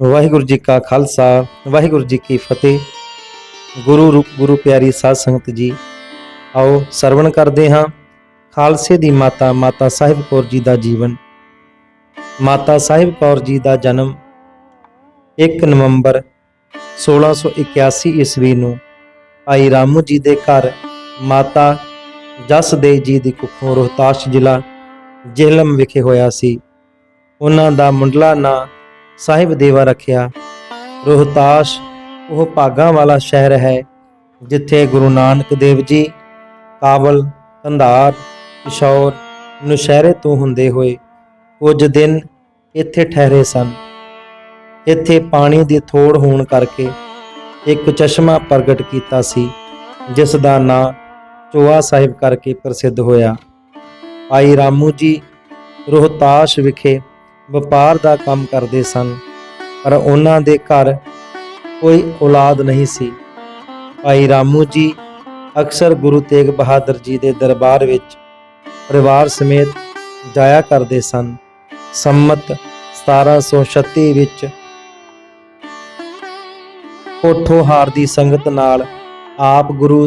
ਵਾਹਿਗੁਰੂ ਜੀ ਕਾ ਖਾਲਸਾ, ਵਾਹਿਗੁਰੂ ਜੀ ਕੀ ਫਤਿਹ। ਗੁਰੂ ਰੂਪ, ਗੁਰੂ ਪਿਆਰੀ ਸਾਧ ਸੰਗਤ ਜੀ, ਆਓ ਸਰਵਣ ਕਰਦੇ ਹਾਂ। ਖਾਲਸੇ ਦੀ ਮਾਤਾ ਮਾਤਾ ਸਾਹਿਬ ਕੌਰ ਜੀ ਦਾ ਜੀਵਨ। ਮਾਤਾ ਸਾਹਿਬ ਕੌਰ ਜੀ ਦਾ ਜਨਮ 1 ਨਵੰਬਰ 1681 ਈਸਵੀ ਨੂੰ ਭਾਈ ਰਾਮੂ ਜੀ ਦੇ ਘਰ ਮਾਤਾ ਜਸਦੇ ਜੀ ਦੀ ਕੁੱਖੋਂ ਰੋਹਤਾਸ਼ ਜ਼ਿਲ੍ਹਾ ਜੇਹਲਮ ਵਿਖੇ ਹੋਇਆ ਸੀ। ਉਹਨਾਂ ਦਾ ਮੁੰਡਲਾ ਨਾਂ ਸਾਹਿਬ ਦੇਵਾ ਰੱਖਿਆ। ਰੋਹਤਾਸ਼ ਉਹ ਭਾਗਾਂ ਵਾਲਾ ਸ਼ਹਿਰ ਹੈ, ਜਿੱਥੇ ਗੁਰੂ ਨਾਨਕ ਦੇਵ ਜੀ ਕਾਬਲ ਕੰਧਾਰ ਕਿਸ਼ੌਰ, ਨੁਸ਼ਹਿਰੇ ਤੋਂ ਹੁੰਦੇ ਹੋਏ ਕੁਝ ਦਿਨ ਇੱਥੇ ਠਹਿਰੇ ਸਨ। ਇੱਥੇ ਪਾਣੀ ਦੀ ਥੋੜ ਹੋਣ ਕਰਕੇ ਇੱਕ ਚਸ਼ਮਾ ਪ੍ਰਗਟ ਕੀਤਾ ਸੀ, ਜਿਸ ਦਾ ਨਾਂ ਚੋਆ ਸਾਹਿਬ ਕਰਕੇ ਪ੍ਰਸਿੱਧ ਹੋਇਆ। ਭਾਈ ਰਾਮੂ ਜੀ ਰੋਹਤਾਸ਼ ਵਿਖੇ ਵਪਾਰ ਦਾ ਕੰਮ ਕਰਦੇ ਸਨ, ਪਰ ਉਹਨਾਂ ਦੇ ਘਰ ਕੋਈ ਔਲਾਦ ਨਹੀਂ ਸੀ। ਭਾਈ ਰਾਮੂ ਜੀ ਅਕਸਰ ਗੁਰੂ ਤੇਗ ਬਹਾਦਰ ਜੀ ਦੇ ਦਰਬਾਰ ਵਿੱਚ ਪਰਿਵਾਰ ਸਮੇਤ ਜਾਇਆ ਕਰਦੇ ਸਨ। ਸੰਮਤ 1736 ਵਿੱਚ ਕੋਠੋਹਾਰ ਦੀ ਸੰਗਤ ਨਾਲ ਆਪ ਗੁਰੂ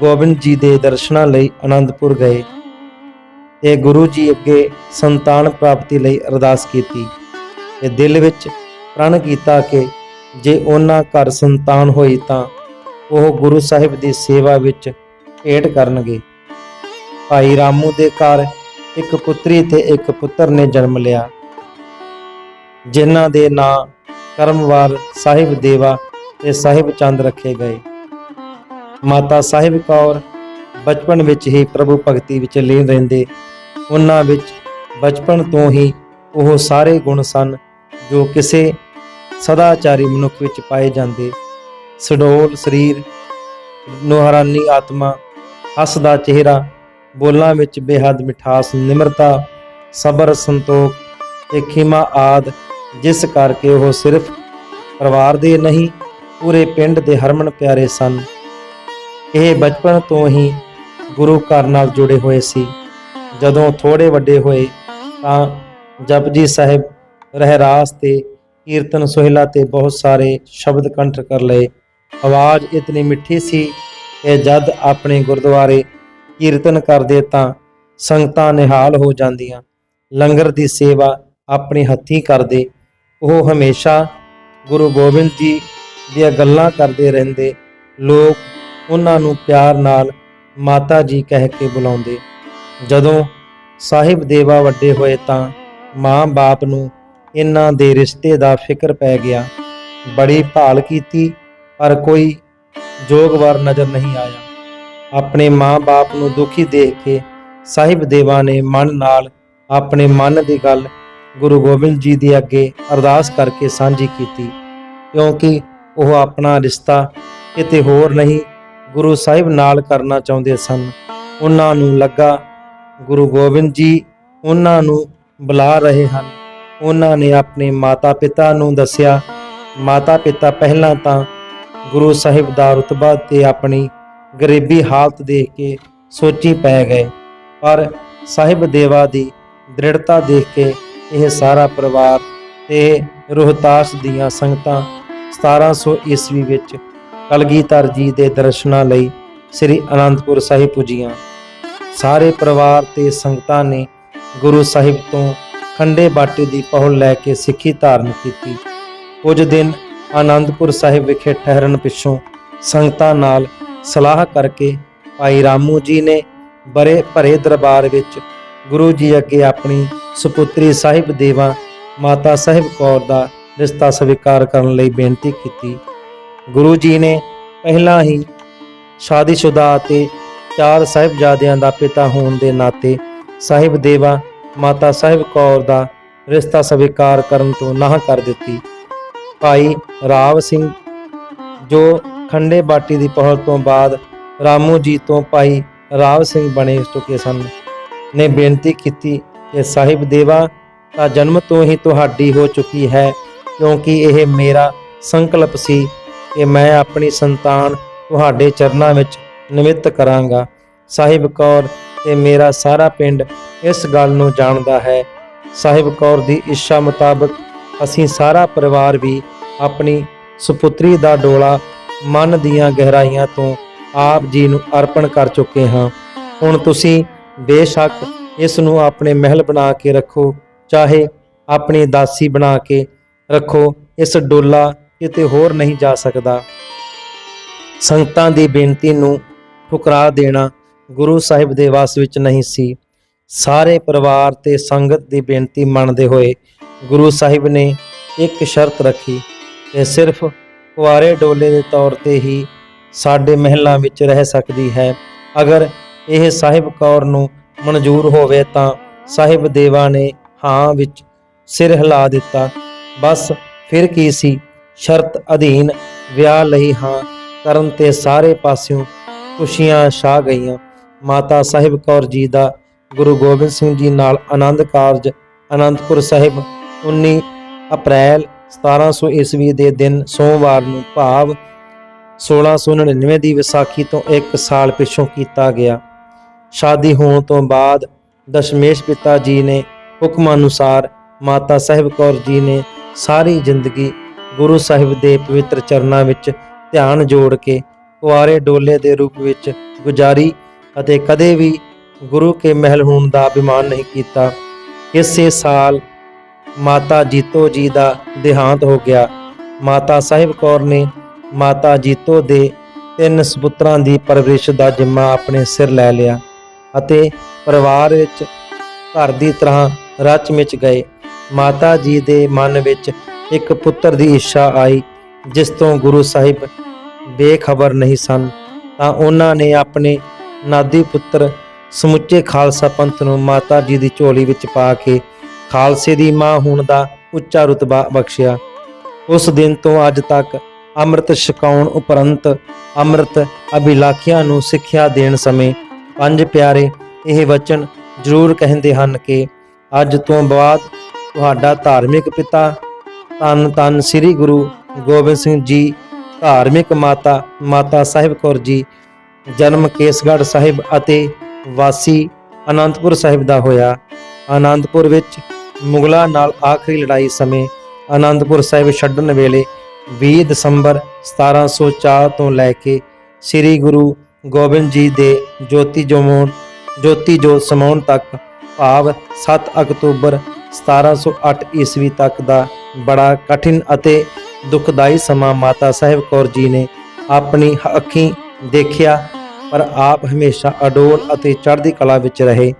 ਗੋਬਿੰਦ ਜੀ ਦੇ ਦਰਸ਼ਨਾਂ ਲਈ ਅਨੰਦਪੁਰ ਗਏ। ਤੇ ਗੁਰੂ ਜੀ ਅੱਗੇ ਸੰਤਾਨ ਪ੍ਰਾਪਤੀ ਲਈ ਅਰਦਾਸ ਕੀਤੀ ਤੇ ਦਿਲ ਵਿੱਚ ਪ੍ਰਣ ਕੀਤਾ ਕਿ ਜੇ ਉਹਨਾਂ ਘਰ ਸੰਤਾਨ ਹੋਈ ਤਾਂ ਉਹ ਗੁਰੂ ਸਾਹਿਬ ਦੀ ਸੇਵਾ ਵਿੱਚ ਭੇਟ ਕਰਨਗੇ। ਭਾਈ ਰਾਮੂ ਦੇ ਘਰ ਇੱਕ ਪੁੱਤਰੀ ਤੇ ਇੱਕ ਪੁੱਤਰ ਨੇ ਜਨਮ ਲਿਆ। ਜਿਨ੍ਹਾਂ ਦੇ ਨਾਂ ਕਰਮਵਾਰ ਸਾਹਿਬ ਦੇਵਾ ਤੇ ਸਾਹਿਬ ਚੰਦ ਰੱਖੇ ਗਏ। ਮਾਤਾ ਸਾਹਿਬ ਕੌਰ ਬਚਪਨ ਵਿੱਚ ਹੀ ਪ੍ਰਭੂ ਭਗਤੀ ਵਿੱਚ ਲੀਨ ਰਹਿੰਦੇ ਉਹਨਾਂ ਵਿੱਚ ਬਚਪਨ ਤੋਂ ਹੀ ਉਹ ਸਾਰੇ ਗੁਣ ਸਨ ਜੋ ਕਿਸੇ ਸਦਾਚਾਰੀ ਮਨੁੱਖ ਵਿੱਚ ਪਾਏ ਜਾਂਦੇ। ਸਡੋਲ, ਸਰੀਰ, ਨੁਹਰਾਨੀ ਆਤਮਾ, ਹੱਸਦਾ ਚਿਹਰਾ, ਬੋਲਾਂ ਵਿੱਚ ਬੇਹੱਦ ਮਿਠਾਸ, ਨਿਮਰਤਾ, ਸਬਰ, ਸੰਤੋਖ ਤੇ ਖਿਮਾ ਆਦ, ਜਿਸ ਕਰਕੇ ਉਹ ਸਿਰਫ ਪਰਿਵਾਰ ਦੇ ਨਹੀਂ, ਪੂਰੇ ਪਿੰਡ ਦੇ ਹਰਮਨ ਪਿਆਰੇ ਸਨ। ਇਹ ਬਚਪਨ ਤੋਂ ਹੀ ਗੁਰੂ ਘਰ ਨਾਲ ਜੁੜੇ ਹੋਏ ਸੀ। ਜਦੋਂ ਥੋੜੇ ਵੱਡੇ ਹੋਏ, ਤਾਂ ਜਪਜੀ ਸਾਹਿਬ ਰਹਿਰਾਸ ਤੇ ਕੀਰਤਨ ਸੋਹਿਲਾ ਤੇ ਬਹੁਤ ਸਾਰੇ ਸ਼ਬਦ ਕੰਠ ਕਰ ਲਏ। ਆਵਾਜ਼ ਇਤਨੀ ਮਿੱਠੀ ਸੀ ਕਿ ਜਦ ਆਪਣੇ ਗੁਰਦੁਆਰੇ ਕੀਰਤਨ ਕਰਦੇ ਤਾਂ ਸੰਗਤਾਂ ਨਿਹਾਲ ਹੋ ਜਾਂਦੀਆਂ। ਲੰਗਰ ਦੀ ਸੇਵਾ ਆਪਣੇ ਹੱਥੀਂ ਕਰਦੇ। ਉਹ ਹਮੇਸ਼ਾ ਗੁਰੂ ਗੋਬਿੰਦ ਜੀ ਦੀਆਂ ਗੱਲਾਂ ਕਰਦੇ ਰਹਿੰਦੇ। ਲੋਕ ਉਹਨਾਂ ਨੂੰ ਪਿਆਰ ਨਾਲ ਮਾਤਾ ਜੀ ਕਹਿ ਕੇ ਬੁਲਾਉਂਦੇ। ਜਦੋਂ ਸਾਹਿਬ ਦੇਵਾ ਵੱਡੇ ਹੋਏ ਤਾਂ ਮਾਂ-ਬਾਪ ਨੂੰ ਇਹਨਾਂ ਦੇ ਰਿਸ਼ਤੇ ਦਾ ਫਿਕਰ ਪੈ ਗਿਆ। ਬੜੀ ਭਾਲ ਕੀਤੀ, ਪਰ ਕੋਈ ਜੋਗਵਰ ਨਜ਼ਰ ਨਹੀਂ ਆਇਆ। ਆਪਣੇ ਮਾਂ-ਬਾਪ ਨੂੰ ਦੁਖੀ ਦੇਖ ਕੇ ਸਾਹਿਬ ਦੇਵਾ ਨੇ ਮਨ ਨਾਲ ਆਪਣੇ ਮਨ ਦੀ ਗੱਲ ਗੁਰੂ ਗੋਬਿੰਦ ਜੀ ਦੇ ਅੱਗੇ ਅਰਦਾਸ ਕਰਕੇ ਸਾਂਝੀ ਕੀਤੀ, ਕਿਉਂਕਿ ਉਹ ਆਪਣਾ ਰਿਸ਼ਤਾ ਕਿਤੇ ਹੋਰ ਨਹੀਂ ਗੁਰੂ ਸਾਹਿਬ ਨਾਲ ਕਰਨਾ ਚਾਹੁੰਦੇ ਸਨ। ਉਹਨਾਂ ਨੂੰ ਲੱਗਾ ਗੁਰੂ ਗੋਬਿੰਦ ਜੀ ਉਹਨਾਂ ਨੂੰ ਬੁਲਾ ਰਹੇ ਹਨ। ਉਹਨਾਂ ਨੇ ਆਪਣੇ ਮਾਤਾ-ਪਿਤਾ ਨੂੰ ਦੱਸਿਆ, ਮਾਤਾ-ਪਿਤਾ ਪਹਿਲਾਂ ਤਾਂ ਗੁਰੂ ਸਾਹਿਬ ਦਾ ਰਤਬਾ ਤੇ ਆਪਣੀ ਗਰੀਬੀ ਹਾਲਤ ਦੇਖ ਕੇ ਸੋਚੀ ਪੈ ਗਏ, ਪਰ ਸਾਹਿਬ ਦੇਵਾ ਦੀ ਦ੍ਰਿੜਤਾ ਦੇਖ ਕੇ ਇਹ ਸਾਰਾ ਪਰਿਵਾਰ ਤੇ ਰੋਹਤਾਸ ਦੀਆਂ ਸੰਗਤਾਂ 1700 ਈਸਵੀ ਵਿੱਚ ਕਲਗੀਧਰ ਜੀ ਦੇ ਦਰਸ਼ਨਾਂ ਲਈ ਸ੍ਰੀ ਅਨੰਦਪੁਰ ਸਾਹਿਬ ਪੁਜੀਆਂ। ਸਾਰੇ ਪਰਿਵਾਰ ਤੇ ਸੰਗਤਾਂ ਨੇ ਗੁਰੂ ਸਾਹਿਬ ਤੋਂ ਖੰਡੇ ਬਾਟੇ ਦੀ ਪਹੁਲ ਲੈ ਕੇ ਸਿੱਖੀ ਧਾਰਨ ਕੀਤੀ। ਕੁਝ ਦਿਨ ਆਨੰਦਪੁਰ ਸਾਹਿਬ ਵਿਖੇ ਠਹਿਰਨ ਪਿੱਛੋਂ ਸੰਗਤਾਂ ਨਾਲ ਸਲਾਹ ਕਰਕੇ ਭਾਈ ਰਾਮੂ ਜੀ ਨੇ ਬਰੇ ਭਰੇ ਦਰਬਾਰ ਵਿੱਚ ਗੁਰੂ ਜੀ ਅੱਗੇ ਆਪਣੀ ਸੁਪੁੱਤਰੀ ਸਾਹਿਬ ਦੇਵਾ ਮਾਤਾ ਸਾਹਿਬ ਕੌਰ ਦਾ ਰਿਸ਼ਤਾ ਸਵੀਕਾਰ ਕਰਨ ਲਈ ਬੇਨਤੀ ਕੀਤੀ। ਗੁਰੂ ਜੀ ਨੇ ਪਹਿਲਾਂ ਹੀ ਸ਼ਾਦੀशुदा ਅਤੇ ਚਾਰ ਸਾਹਿਬਜ਼ਾਦਿਆਂ ਦਾ ਪਿਤਾ ਹੋਣ ਦੇ ਨਾਤੇ ਸਾਹਿਬ ਦੇਵਾ, ਮਾਤਾ ਸਾਹਿਬ ਕੌਰ ਦਾ ਰਿਸ਼ਤਾ ਸਵੀਕਾਰ ਕਰਨ ਤੋਂ ਨਾਹ ਕਰ ਦਿੱਤੀ। ਭਾਈ ਰਾਵ ਸਿੰਘ ਜੋ ਖੰਡੇ ਬਾਟੀ ਦੀ ਪਹੁਲ ਤੋਂ ਬਾਅਦ ਰਾਮੂ ਜੀ ਤੋਂ ਭਾਈ ਰਾਵ ਸਿੰਘ ਬਣੇ ਚੁੱਕੇ ਸਨ, ਨੇ ਬੇਨਤੀ ਕੀਤੀ ਕਿ ਸਾਹਿਬ ਦੇਵਾ, ਤਾਂ ਜਨਮ ਤੋਂ ਹੀ ਤੁਹਾਡੀ ਹੋ ਚੁੱਕੀ ਹੈ, ਕਿਉਂਕਿ ਇਹ ਮੇਰਾ ਸੰਕਲਪ ਸੀ ਕਿ ਮੈਂ ਆਪਣੀ ਸੰਤਾਨ ਤੁਹਾਡੇ ਚਰਨਾਂ ਵਿੱਚ ਨਿਮਿਤ ਕਰਾਂਗਾ। ਸਾਹਿਬ ਕੌਰ ਤੇ ਮੇਰਾ ਸਾਰਾ ਪਿੰਡ ਇਸ ਗੱਲ ਨੂੰ ਜਾਣਦਾ ਹੈ। ਸਾਹਿਬ ਕੌਰ ਦੀ ਇੱਛਾ ਮੁਤਾਬਕ ਅਸੀਂ ਸਾਰਾ ਪਰਿਵਾਰ ਵੀ ਆਪਣੀ ਸੁਪੁੱਤਰੀ ਦਾ ਡੋਲਾ ਮਨ ਦੀਆਂ ਗਹਿਰਾਈਆਂ ਤੋਂ ਆਪ ਜੀ ਨੂੰ ਅਰਪਣ ਕਰ ਚੁੱਕੇ ਹਾਂ। ਹੁਣ ਤੁਸੀਂ ਬੇਸ਼ੱਕ ਇਸ ਨੂੰ ਆਪਣੇ ਮਹਿਲ ਬਣਾ ਕੇ ਰੱਖੋ, ਚਾਹੇ ਆਪਣੀ ਦਾਸੀ ਬਣਾ ਕੇ ਰੱਖੋ, ਇਸ ਡੋਲਾ ਕਿਤੇ ਹੋਰ ਨਹੀਂ ਜਾ ਸਕਦਾ। ਸੰਗਤਾਂ ਦੀ ਬੇਨਤੀ ਨੂੰ ਠੁਕਰਾ ਦੇਣਾ ਗੁਰੂ ਸਾਹਿਬ ਦੇ ਵਾਸ ਵਿੱਚ ਨਹੀਂ ਸੀ। ਸਾਰੇ ਪਰਿਵਾਰ ਤੇ ਸੰਗਤ ਦੀ ਬੇਨਤੀ ਮੰਨਦੇ ਹੋਏ ਗੁਰੂ ਸਾਹਿਬ ਨੇ ਇੱਕ ਸ਼ਰਤ ਰੱਖੀ ਕਿ ਸਿਰਫ ਕੁਆਰੇ ਡੋਲੇ ਦੇ ਤੌਰ ਤੇ ਹੀ ਸਾਡੇ ਮਹਿਲਾਂ ਵਿੱਚ ਰਹਿ ਸਕਦੀ ਹੈ। ਅਗਰ ਇਹ ਸਾਹਿਬ ਕੌਰ ਨੂੰ ਮਨਜ਼ੂਰ ਹੋਵੇ ਤਾਂ ਸਾਹਿਬ ਦੇਵਾ ਨੇ ਹਾਂ ਵਿੱਚ ਸਿਰ ਹਿਲਾ ਦਿੱਤਾ। ਬਸ ਫਿਰ ਕੀ ਸੀ? ਸ਼ਰਤ ਅਧੀਨ ਵਿਆਹ ਲਈ ਹਾਂ ਕਰਨ ਤੇ ਸਾਰੇ ਪਾਸਿਓਂ ਖੁਸ਼ੀਆਂ ਛਾ ਗਈਆਂ। ਮਾਤਾ ਸਾਹਿਬ ਕੌਰ ਜੀ ਦਾ ਗੁਰੂ ਗੋਬਿੰਦ ਸਿੰਘ ਜੀ ਨਾਲ ਆਨੰਦ ਕਾਰਜ ਅਨੰਦਪੁਰ ਸਾਹਿਬ 19 ਅਪ੍ਰੈਲ 1700 ਈਸਵੀ ਦੇ ਦਿਨ ਸੋਮਵਾਰ ਨੂੰ ਭਾਵ 1699 ਦੀ ਵਿਸਾਖੀ ਤੋਂ ਇੱਕ ਸਾਲ ਪਿਛੋਂ ਕੀਤਾ ਗਿਆ। ਸ਼ਾਦੀ ਹੋਣ ਤੋਂ ਬਾਅਦ ਦਸ਼ਮੇਸ਼ ਪਿਤਾ ਜੀ ਨੇ ਹੁਕਮ ਅਨੁਸਾਰ ਮਾਤਾ ਸਾਹਿਬ ਕੌਰ ਜੀ ਨੇ ਸਾਰੀ ਜ਼ਿੰਦਗੀ ਗੁਰੂ ਸਾਹਿਬ ਦੇ ਪਵਿੱਤਰ ਚਰਨਾਂ ਵਿੱਚ ਧਿਆਨ ਜੋੜ ਕੇ ਕੁਆਰੇ ਡੋਲੇ ਦੇ ਰੂਪ ਵਿੱਚ ਗੁਜ਼ਾਰੀ ਅਤੇ ਕਦੇ ਵੀ ਗੁਰੂ ਕੇ ਮਹਿਲ ਹੋਣ ਦਾ ਅਭਿਮਾਨ ਨਹੀਂ ਕੀਤਾ। ਇਸੇ ਸਾਲ ਮਾਤਾ ਜੀਤੋ ਜੀ ਦਾ ਦੇਹਾਂਤ ਹੋ ਗਿਆ। ਮਾਤਾ ਸਾਹਿਬ ਕੌਰ ਨੇ ਮਾਤਾ ਜੀਤੋ ਦੇ ਤਿੰਨ ਸੁਪੁੱਤਰਾਂ ਦੀ ਪਰਵਰਿਸ਼ ਦਾ ਜ਼ਿੰਮਾ ਆਪਣੇ ਸਿਰ ਲੈ ਲਿਆ ਅਤੇ ਪਰਿਵਾਰ ਵਿੱਚ ਘਰ ਦੀ ਤਰ੍ਹਾਂ ਰਚ ਮਿਚ ਗਏ। ਮਾਤਾ ਜੀ ਦੇ ਮਨ ਵਿੱਚ ਇੱਕ ਪੁੱਤਰ ਦੀ ਇੱਛਾ ਆਈ, ਜਿਸ ਤੋਂ ਗੁਰੂ ਸਾਹਿਬ ਬੇਖਬਰ ਨਹੀਂ ਸਨ, ਤਾਂ ਉਹਨਾਂ ਨੇ ਆਪਣੇ ਨਾਦੀ ਪੁੱਤਰ ਸਮੁੱਚੇ ਖਾਲਸਾ ਪੰਥ ਨੂੰ ਮਾਤਾ ਜੀ ਦੀ ਝੋਲੀ ਵਿੱਚ ਪਾ ਕੇ ਖਾਲਸੇ ਦੀ ਮਾਂ ਹੋਣ ਦਾ ਉੱਚਾ ਰੁਤਬਾ ਬਖਸ਼ਿਆ। ਉਸ ਦਿਨ ਤੋਂ ਅੱਜ ਤੱਕ ਅੰਮ੍ਰਿਤ ਛਕਾਉਣ ਉਪਰੰਤ ਅੰਮ੍ਰਿਤ ਅਭਿਲਾਖਿਆਂ ਨੂੰ ਸਿੱਖਿਆ ਦੇਣ ਸਮੇਂ ਪੰਜ ਪਿਆਰੇ ਇਹ ਵਚਨ ਜ਼ਰੂਰ ਕਹਿੰਦੇ ਹਨ ਕਿ ਅੱਜ ਤੋਂ ਬਾਅਦ ਤੁਹਾਡਾ ਧਾਰਮਿਕ ਪਿਤਾ ਧੰਨ ਧੰਨ ਸ੍ਰੀ ਗੁਰੂ ਗੋਬਿੰਦ ਸਿੰਘ ਜੀ ਧਾਰਮਿਕ ਮਾਤਾ ਮਾਤਾ ਸਾਹਿਬ ਕੌਰ ਜੀ, ਜਨਮ ਕੇਸਗੜ੍ਹ ਸਾਹਿਬ ਅਤੇ ਵਾਸੀ ਅਨੰਦਪੁਰ ਸਾਹਿਬ ਦਾ ਹੋਇਆ। ਅਨੰਦਪੁਰ ਵਿੱਚ ਮੁਗਲਾਂ ਨਾਲ ਆਖਰੀ ਲੜਾਈ ਸਮੇਂ ਅਨੰਦਪੁਰ ਸਾਹਿਬ ਛੱਡਣ ਵੇਲੇ 20 ਦਸੰਬਰ 1704 ਤੋਂ ਲੈ ਕੇ ਸ੍ਰੀ ਗੁਰੂ ਗੋਬਿੰਦ ਜੀ ਦੇ ਜੋਤੀ ਜੋਮੋਨ, ਜੋਤੀ ਜੋਤ ਸਮਾਉਣ ਤੱਕ, ਭਾਵ 7 ਅਕਤੂਬਰ 1708 ਈਸਵੀ ਤੱਕ ਦਾ ਬੜਾ ਕਠਿਨ ਅਤੇ ਦੁਖਦਾਈ ਸਮਾਂ ਮਾਤਾ ਸਾਹਿਬ ਕੌਰ ਜੀ ਨੇ ਆਪਣੀ ਅੱਖੀਂ ਦੇਖਿਆ, ਪਰ ਆਪ ਹਮੇਸ਼ਾ ਅਡੋਲ ਅਤੇ ਚੜ੍ਹਦੀ ਕਲਾ ਵਿੱਚ ਰਹੇ।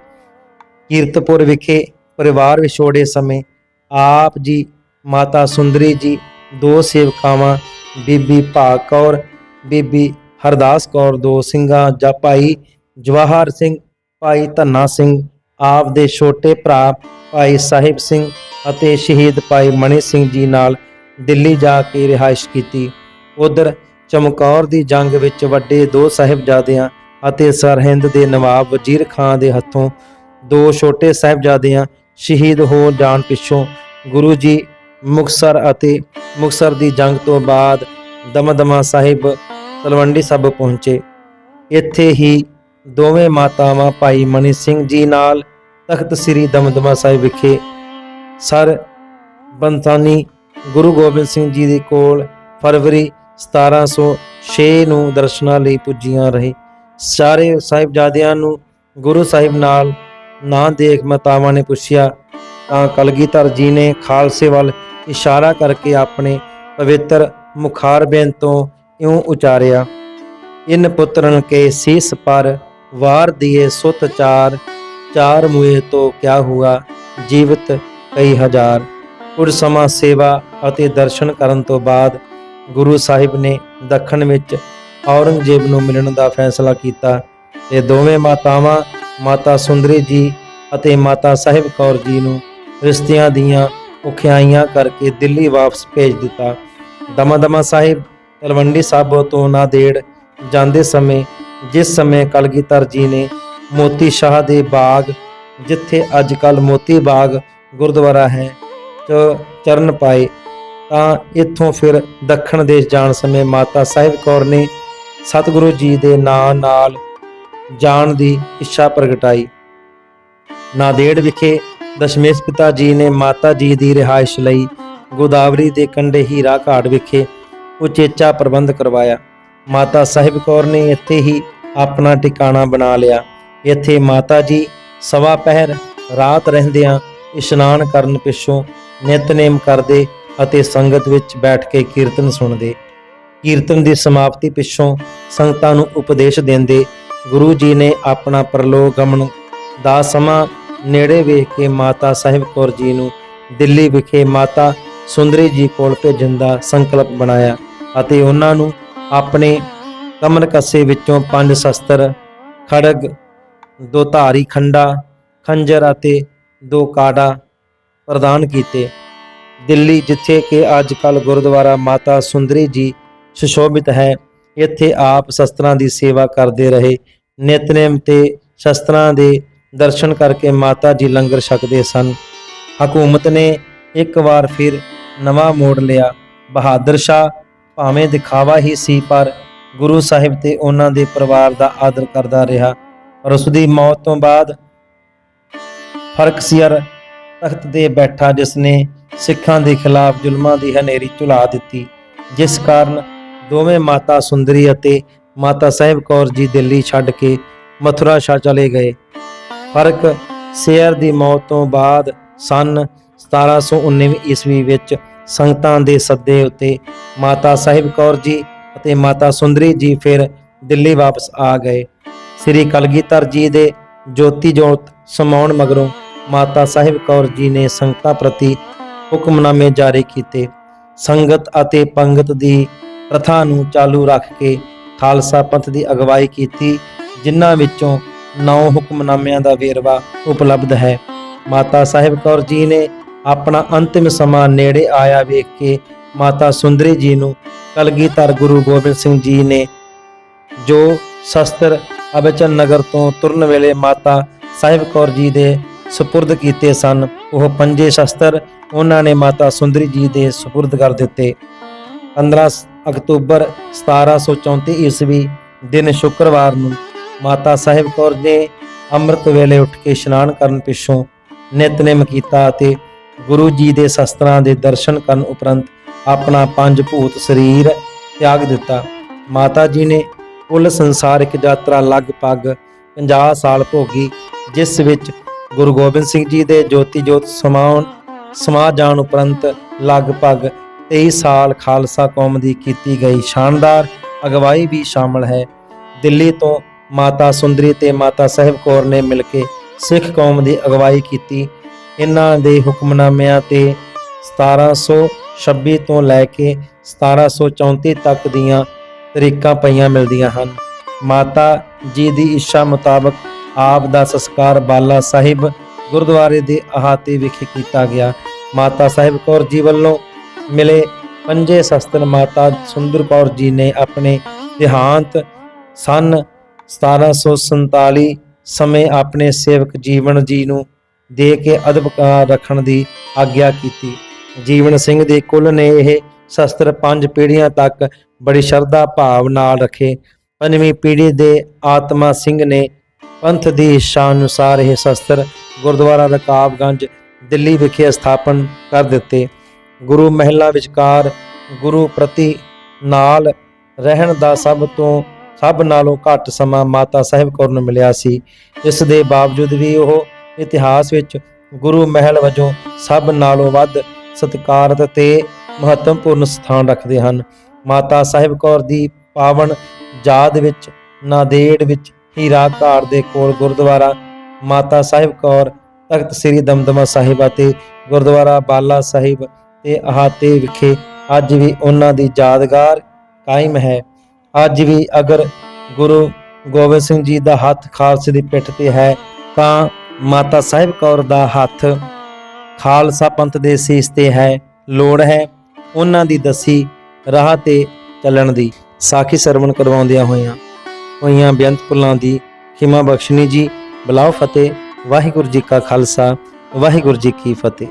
ਕੀਰਤਪੁਰ ਵਿਖੇ ਪਰਿਵਾਰ ਵਿਛੋੜੇ ਸਮੇਂ ਆਪ ਜੀ, ਮਾਤਾ ਸੁੰਦਰੀ ਜੀ, ਦੋ ਸੇਵਕਾਵਾਂ, ਬੀਬੀ ਭਾਗ ਕੌਰ, ਬੀਬੀ ਹਰਦਾਸ ਕੌਰ, ਦੋ ਸਿੰਘਾਂ, ਜਾਂ ਭਾਈ ਜਵਾਹਰ ਸਿੰਘ, ਭਾਈ ਧੰਨਾ ਸਿੰਘ, ਆਪ ਦੇ ਛੋਟੇ ਭਰਾ ਭਾਈ ਸਾਹਿਬ ਸਿੰਘ ਅਤੇ ਸ਼ਹੀਦ ਭਾਈ ਮਣੀ ਸਿੰਘ ਜੀ ਨਾਲ ਦਿੱਲੀ ਜਾ ਕੇ ਰਿਹਾਇਸ਼ ਕੀਤੀ। ਉਧਰ ਚਮਕੌਰ ਦੀ ਜੰਗ ਵਿੱਚ ਵੱਡੇ ਦੋ ਸਾਹਿਬਜ਼ਾਦਿਆਂ ਅਤੇ ਸਰਹਿੰਦ ਦੇ ਨਵਾਬ ਵਜ਼ੀਰ ਖਾਨ ਦੇ ਹੱਥੋਂ ਦੋ ਛੋਟੇ ਸਾਹਿਬਜ਼ਾਦਿਆਂ ਸ਼ਹੀਦ ਹੋ ਜਾਣ ਪਿੱਛੋਂ ਗੁਰੂ ਜੀ ਮੁਕਸਰ ਅਤੇ ਮੁਕਸਰ ਦੀ ਜੰਗ ਤੋਂ ਬਾਅਦ ਦਮਦਮਾ ਸਾਹਿਬ ਤਲਵੰਡੀ ਸਭ ਪਹੁੰਚੇ। ਇੱਥੇ ਹੀ ਦੋਵੇਂ ਮਾਤਾਵਾਂ ਭਾਈ ਮਨੀ ਸਿੰਘ ਜੀ ਨਾਲ ਤਖਤ ਸ੍ਰੀ ਦਮਦਮਾ ਸਾਹਿਬ ਵਿਖੇ ਸਰ ਬੰਤਾਨੀ ਗੁਰੂ ਗੋਬਿੰਦ ਸਿੰਘ ਜੀ ਦੇ ਕੋਲ ਫਰਵਰੀ 1706 ਨੂੰ ਦਰਸ਼ਨਾਂ ਲਈ ਪੁੱਜੀਆਂ ਰਹੇ। ਸਾਰੇ ਸਾਹਿਬਜ਼ਾਦਿਆਂ ਨੂੰ ਗੁਰੂ ਸਾਹਿਬ ਨਾਲ ਨਾ ਦੇਖ ਮਾਤਾਵਾਂ ਨੇ ਪੁੱਛਿਆ, ਤਾਂ ਕਲਗੀਧਰ ਜੀ ਨੇ ਖਾਲਸੇ ਵੱਲ ਇਸ਼ਾਰਾ ਕਰਕੇ ਆਪਣੇ ਪਵਿੱਤਰ ਮੁਖਾਰਬਿੰਦ ਤੋਂ ਇਉਂ ਉਚਾਰਿਆ, ਇਨ ਪੁੱਤਰਨ ਕੇ ਸੀਸ ਪਰ ਵਾਰ ਦਿਏ ਸੁਤ ਚਾਰ ਚਾਰ ਮੁਏ ਤੋਂ ਕਿਆ ਹੁਆ, ਜੀਵਤ ਕਈ ਹਜ਼ਾਰ। ਕੁਝ ਸਮਾਂ ਸੇਵਾ ਅਤੇ ਦਰਸ਼ਨ ਕਰਨ ਤੋਂ ਬਾਅਦ ਗੁਰੂ ਸਾਹਿਬ ਨੇ ਦੱਖਣ ਵਿੱਚ ਔਰੰਗਜ਼ੇਬ ਨੂੰ ਮਿਲਣ ਦਾ ਫੈਸਲਾ ਕੀਤਾ। ਤੇ ਦੋਵੇਂ ਮਾਤਾਵਾਂ, ਮਾਤਾ ਸੁੰਦਰੀ ਜੀ ਅਤੇ ਮਾਤਾ ਸਾਹਿਬ ਕੌਰ ਜੀ ਨੂੰ ਰਿਸ਼ਤਿਆਂ ਦੀਆਂ ਉਖਿਆਈਆਂ ਕਰਕੇ ਦਿੱਲੀ ਵਾਪਸ ਭੇਜ ਦਿੱਤਾ। ਦਮਦਮਾ ਸਾਹਿਬ, ਤਲਵੰਡੀ ਸਾਬੋ ਤੋਂ ਨਾਦੇੜ ਜਾਂਦੇ ਸਮੇਂ, ਜਿਸ ਸਮੇਂ ਕਲਗੀਧਰ ਜੀ ਨੇ ਮੋਤੀ ਸ਼ਾਹ ਦੇ ਬਾਗ, ਜਿੱਥੇ ਅੱਜ ਕੱਲ ਮੋਤੀ ਬਾਗ ਗੁਰਦੁਆਰਾ ਹੈ ਚ ਚਰਨ ਪਾਏ, ਤਾਂ ਇੱਥੋਂ ਫਿਰ ਦੱਖਣ ਦੇਸ਼ ਜਾਣ ਸਮੇਂ ਮਾਤਾ ਸਾਹਿਬ ਕੌਰ ਨੇ ਸਤਿਗੁਰੂ ਜੀ ਦੇ ਨਾਂ ਨਾਲ ਜਾਣ ਦੀ ਇੱਛਾ ਪ੍ਰਗਟਾਈ। ਨਾਦੇੜ ਵਿਖੇ ਦਸ਼ਮੇਸ਼ ਪਿਤਾ ਜੀ ਨੇ ਮਾਤਾ ਜੀ ਦੀ ਰਿਹਾਇਸ਼ ਲਈ ਗੋਦਾਵਰੀ ਦੇ ਕੰਢੇ ਹੀਰਾ ਘਾਟ ਵਿਖੇ ਉਚੇਚਾ ਪ੍ਰਬੰਧ ਕਰਵਾਇਆ। ਮਾਤਾ ਸਾਹਿਬ ਕੌਰ ਨੇ ਇੱਥੇ ਹੀ ਆਪਣਾ ਟਿਕਾਣਾ ਬਣਾ ਲਿਆ। ਇੱਥੇ ਮਾਤਾ ਜੀ ਸਵਾ ਪਹਿਰ ਰਾਤ ਰਹਿੰਦਿਆਂ ਇਸ਼ਨਾਨ ਕਰਨ ਪਿੱਛੋਂ ਨਿਤਨੇਮ ਕਰਦੇ ਅਤੇ ਸੰਗਤ ਵਿੱਚ ਬੈਠ ਕੇ ਕੀਰਤਨ ਸੁਣਦੇ। ਕੀਰਤਨ ਦੀ ਸਮਾਪਤੀ ਪਿੱਛੋਂ ਸੰਗਤਾਂ ਨੂੰ ਉਪਦੇਸ਼ ਦਿੰਦੇ ਗੁਰੂ ਜੀ ਨੇ ਆਪਣਾ ਪਰਲੋਕ ਗਮਨ ਦਾ ਸਮਾਂ ਨੇੜੇ ਵੇਖ ਕੇ ਮਾਤਾ ਸਾਹਿਬ ਕੌਰ ਜੀ ਨੂੰ ਦਿੱਲੀ ਵਿਖੇ ਮਾਤਾ ਸੁੰਦਰੀ ਜੀ ਕੋਲ ਭੇਜਣ ਦਾ ਸੰਕਲਪ ਬਣਾਇਆ ਅਤੇ ਉਹਨਾਂ ਨੂੰ ਆਪਣੇ ਕਮਰ ਕੱਸੇ ਵਿੱਚੋਂ ਪੰਜ ਸ਼ਸਤਰ, ਖੜਗ, ਦੋ ਧਾਰੀ ਖੰਡਾ, ਖੰਜਰ ਅਤੇ ਦੋ ਕਾੜਾ ਪ੍ਰਦਾਨ ਕੀਤੇ। ਦਿੱਲੀ, ਜਿੱਥੇ ਕਿ ਅੱਜ ਕੱਲ ਗੁਰਦੁਆਰਾ ਮਾਤਾ ਸੁੰਦਰੀ ਜੀ ਸੁਸ਼ੋਭਿਤ ਹੈ, ਇੱਥੇ ਆਪ ਸ਼ਸਤਰਾਂ ਦੀ ਸੇਵਾ ਕਰਦੇ ਰਹੇ। ਨਿਤਨੇਮ ਤੇ ਸ਼ਸਤਰਾਂ ਦੇ ਦਰਸ਼ਨ ਕਰਕੇ ਮਾਤਾ ਜੀ ਲੰਗਰ ਛਕਦੇ ਸਨ। ਹਕੂਮਤ ਨੇ ਇੱਕ ਵਾਰ ਫਿਰ ਨਵਾਂ ਮੋੜ ਲਿਆ। ਬਹਾਦਰ ਸ਼ਾਹ ਭਾਵੇਂ ਦਿਖਾਵਾ ਹੀ ਸੀ, ਪਰ ਗੁਰੂ ਸਾਹਿਬ ਤੇ ਉਹਨਾਂ ਦੇ ਪਰਿਵਾਰ ਦਾ ਆਦਰ ਕਰਦਾ ਰਿਹਾ। ਪਰ ਉਸ ਦੀ ਮੌਤ ਤੋਂ ਬਾਅਦ ਫਰਕਸੀਅਰ ਤਖਤ ਤੇ ਬੈਠਾ ਜਿਸ ਨੇ ਸਿੱਖਾਂ ਦੇ ਖਿਲਾਫ ਜ਼ੁਲਮਾਂ ਦੀ ਹਨੇਰੀ ਝੁਲਾ ਦਿੱਤੀ, ਜਿਸ ਕਾਰਨ ਦੋਵੇਂ ਮਾਤਾ ਸੁੰਦਰੀ ਅਤੇ ਮਾਤਾ ਸਾਹਿਬ ਕੌਰ ਜੀ ਦਿੱਲੀ ਛੱਡ ਕੇ ਮਥੁਰਾ ਸ਼ਾ ਚਲੇ ਗਏ। ਫ਼ਰਕ ਸ਼ੇਰ ਦੀ ਮੌਤ ਤੋਂ ਬਾਅਦ ਸਨ 1719 ਈਸਵੀ ਵਿੱਚ ਸੰਗਤਾਂ ਦੇ ਸੱਦੇ ਉੱਤੇ ਮਾਤਾ ਸਾਹਿਬ ਕੌਰ ਜੀ ਅਤੇ ਮਾਤਾ ਸੁੰਦਰੀ ਜੀ ਫਿਰ ਦਿੱਲੀ ਵਾਪਸ ਆ ਗਏ। ਸ੍ਰੀ ਕਲਗੀਧਰ ਜੀ ਦੇ ਜੋਤੀ ਜੋਤ ਸਮਾਉਣ ਮਗਰੋਂ ਮਾਤਾ ਸਾਹਿਬ ਕੌਰ ਜੀ ਨੇ ਸੰਗਤਾਂ ਪ੍ਰਤੀ ਹੁਕਮਨਾਮੇ ਜਾਰੀ ਕੀਤੇ। ਸੰਗਤ ਅਤੇ ਪੰਗਤ ਦੀ ਪ੍ਰਥਾ ਨੂੰ ਚਾਲੂ ਰੱਖ ਕੇ ਖਾਲਸਾ ਪੰਥ ਦੀ ਅਗਵਾਈ ਕੀਤੀ, ਜਿਨ੍ਹਾਂ ਵਿੱਚੋਂ ਨੌ ਹੁਕਮਨਾਮਿਆਂ ਦਾ ਵੇਰਵਾ ਉਪਲਬਧ ਹੈ। ਮਾਤਾ ਸਾਹਿਬ ਕੌਰ ਜੀ ਨੇ ਆਪਣਾ ਅੰਤਿਮ ਸਮਾਂ ਨੇੜੇ ਆਇਆ ਵੇਖ ਕੇ ਮਾਤਾ ਸੁੰਦਰੀ ਜੀ ਨੂੰ ਕਲਗੀਧਰ ਗੁਰੂ ਗੋਬਿੰਦ ਸਿੰਘ ਜੀ ਨੇ ਜੋ ਸ਼ਸਤਰ ਅਬਚਨ ਨਗਰ ਤੋਂ ਤੁਰਨ ਵੇਲੇ ਮਾਤਾ ਸਾਹਿਬ ਕੌਰ ਜੀ ਦੇ ਸਪੁਰਦ ਕੀਤੇ ਸਨ। ਉਹ ਪੰਜੇ ਸ਼ਸਤਰ ਉਹਨਾਂ ਨੇ ਮਾਤਾ ਸੁੰਦਰੀ ਜੀ ਦੇ ਸਪੁਰਦ ਕਰ ਦਿੱਤੇ। 15 ਅਕਤੂਬਰ 1734 ਈਸਵੀ ਦਿਨ ਸ਼ੁੱਕਰਵਾਰ ਨੂੰ ਮਾਤਾ ਸਾਹਿਬ ਕੌਰ ਨੇ ਅੰਮ੍ਰਿਤ ਵੇਲੇ ਉੱਠ ਕੇ ਇਸ਼ਨਾਨ ਕਰਨ ਪਿੱਛੋਂ ਨਿਤਨੇਮ ਕੀਤਾ ਅਤੇ ਗੁਰੂ ਜੀ ਦੇ ਸ਼ਸਤਰਾਂ ਦੇ ਦਰਸ਼ਨ ਕਰਨ ਉਪਰੰਤ ਆਪਣਾ ਪੰਜ ਭੂਤ ਸਰੀਰ ਤਿਆਗ ਦਿੱਤਾ। ਮਾਤਾ ਜੀ ਨੇ ਕੁੱਲ ਸੰਸਾਰਿਕ ਯਾਤਰਾ ਲਗਭਗ 50 ਸਾਲ ਭੋਗੀ, ਜਿਸ ਵਿੱਚ ਗੁਰੂ ਗੋਬਿੰਦ ਸਿੰਘ ਜੀ ਦੇ ਜੋਤੀ ਜੋਤ ਸਮਾਉਣ ਸਮਾ ਜਾਣ ਉਪਰੰਤ ਲਗਭਗ 23 ਸਾਲ ਖਾਲਸਾ ਕੌਮ ਦੀ ਕੀਤੀ ਗਈ ਸ਼ਾਨਦਾਰ ਅਗਵਾਈ ਵੀ ਸ਼ਾਮਲ ਹੈ। ਦਿੱਲੀ ਤੋਂ ਮਾਤਾ ਸੁੰਦਰੀ ਤੇ ਮਾਤਾ ਸਾਹਿਬ ਕੌਰ ਨੇ ਮਿਲ ਕੇ ਸਿੱਖ ਕੌਮ ਦੀ ਅਗਵਾਈ ਕੀਤੀ। ਇਹਨਾਂ ਦੇ ਹੁਕਮਨਾਮਿਆਂ ਤੇ 1726 ਤੋਂ ਲੈ ਕੇ 1734 ਤੱਕ ਦੀਆਂ ਤਰੀਕਾਂ ਪਈਆਂ ਮਿਲਦੀਆਂ ਹਨ। ਮਾਤਾ ਜੀ ਦੀ ਇੱਛਾ ਮੁਤਾਬਕ ਆਪ ਦਾ ਸੰਸਕਾਰ ਬਾਲਾ ਸਾਹਿਬ ਗੁਰਦੁਆਰੇ ਦੇ ਅਹਾਤੇ ਵਿਖੇ ਕੀਤਾ ਗਿਆ। ਮਾਤਾ ਸਾਹਿਬ ਕੌਰ ਜੀ ਵੱਲੋਂ ਮਿਲੇ ਪੰਜੇ ਸ਼ਸਤਰ ਮਾਤਾ ਸੁੰਦਰ ਕੌਰ ਜੀ ਨੇ ਆਪਣੇ ਦੇਹਾਂਤ ਸਨ 1747 ਸਮੇਂ ਆਪਣੇ ਸੇਵਕ ਜੀਵਨ ਜੀ ਨੂੰ ਦੇ ਕੇ ਅਦਬਕਾਰ ਰੱਖਣ ਦੀ ਆਗਿਆ ਕੀਤੀ। ਜੀਵਨ ਸਿੰਘ ਦੇ ਕੁੱਲ ਨੇ ਇਹ ਸ਼ਸਤਰ ਪੰਜ ਪੀੜ੍ਹੀਆਂ ਤੱਕ ਬੜੀ ਸ਼ਰਧਾ ਭਾਵ ਨਾਲ ਰੱਖੇ। ਪੰਜਵੀਂ ਪੀੜ੍ਹੀ ਦੇ ਆਤਮਾ ਸਿੰਘ ਨੇ ਪੰਥ ਦੀ ਇੱਛਾ ਅਨੁਸਾਰ ਇਹ ਸ਼ਸਤਰ ਗੁਰਦੁਆਰਾ ਰਕਾਬਗੰਜ ਦਿੱਲੀ ਵਿਖੇ ਸਥਾਪਨ ਕਰ ਦਿੱਤੇ। ਗੁਰੂ ਮਹਿਲਾ ਵਿਚਕਾਰ ਗੁਰੂ ਪ੍ਰਤੀ ਨਾਲ ਰਹਿਣ ਦਾ ਸਭ ਤੋਂ, ਸਭ ਨਾਲੋਂ ਘੱਟ ਸਮਾਂ ਮਾਤਾ ਸਾਹਿਬ ਕੌਰ ਨੂੰ ਮਿਲਿਆ ਸੀ। ਇਸ ਦੇ ਬਾਵਜੂਦ ਵੀ ਉਹ ਇਤਿਹਾਸ ਵਿੱਚ ਗੁਰੂ ਮਹਿਲ ਵਜੋਂ ਸਭ ਨਾਲੋਂ ਵੱਧ ਸਤਿਕਾਰਤ ਤੇ ਮਹੱਤਵਪੂਰਨ ਸਥਾਨ ਰੱਖਦੇ ਹਨ। ਮਾਤਾ ਸਾਹਿਬ ਕੌਰ ਦੀ ਪਾਵਨ ਯਾਦ ਵਿੱਚ, ਨਾਦੇੜ ਵਿੱਚ ਹੀਰਾ ਘਾਟ ਦੇ ਕੋਲ ਗੁਰਦੁਆਰਾ ਮਾਤਾ ਸਾਹਿਬ ਕੌਰ ਤਖਤ ਸ੍ਰੀ ਦਮਦਮਾ ਸਾਹਿਬ ਅਤੇ ਗੁਰਦੁਆਰਾ ਬਾਲਾ ਸਾਹਿਬ ਤੇ ਅਹਾਤੇ ਵਿਖੇ ਅੱਜ ਵੀ ਉਹਨਾਂ ਦੀ ਯਾਦਗਾਰ ਕਾਇਮ ਹੈ। ਅੱਜ ਵੀ ਅਗਰ ਗੁਰੂ ਗੋਬਿੰਦ ਸਿੰਘ ਜੀ ਦਾ ਹੱਥ ਖਾਲਸੇ ਦੀ ਪਿੱਠ ਤੇ ਹੈ, ਤਾਂ ਮਾਤਾ ਸਾਹਿਬ ਕੌਰ ਦਾ ਹੱਥ ਖਾਲਸਾ ਪੰਥ ਦੇ ਸੀਸ ਤੇ ਹੈ, ਲੋੜ ਹੈ ਉਹਨਾਂ ਦੀ ਦਸੀ ਰਾਹ ਤੇ ਚੱਲਣ ਦੀ। ਸਾਖੀ ਸਰਵਣ ਕਰਵਾਉਂਦਿਆਂ ਹੋਇਆਂ ਹੋਈਆਂ ਬੇਅੰਤ ਭੁੱਲਾਂ ਦੀ ਖਿਮਾ ਬਖਸ਼ਣੀ ਜੀ। ਬਲਾਉ ਫਤਿਹ। ਵਾਹਿਗੁਰੂ ਜੀ ਕਾ ਖਾਲਸਾ। ਵਾਹਿਗੁਰੂ ਜੀ ਕੀ ਫਤਿਹ।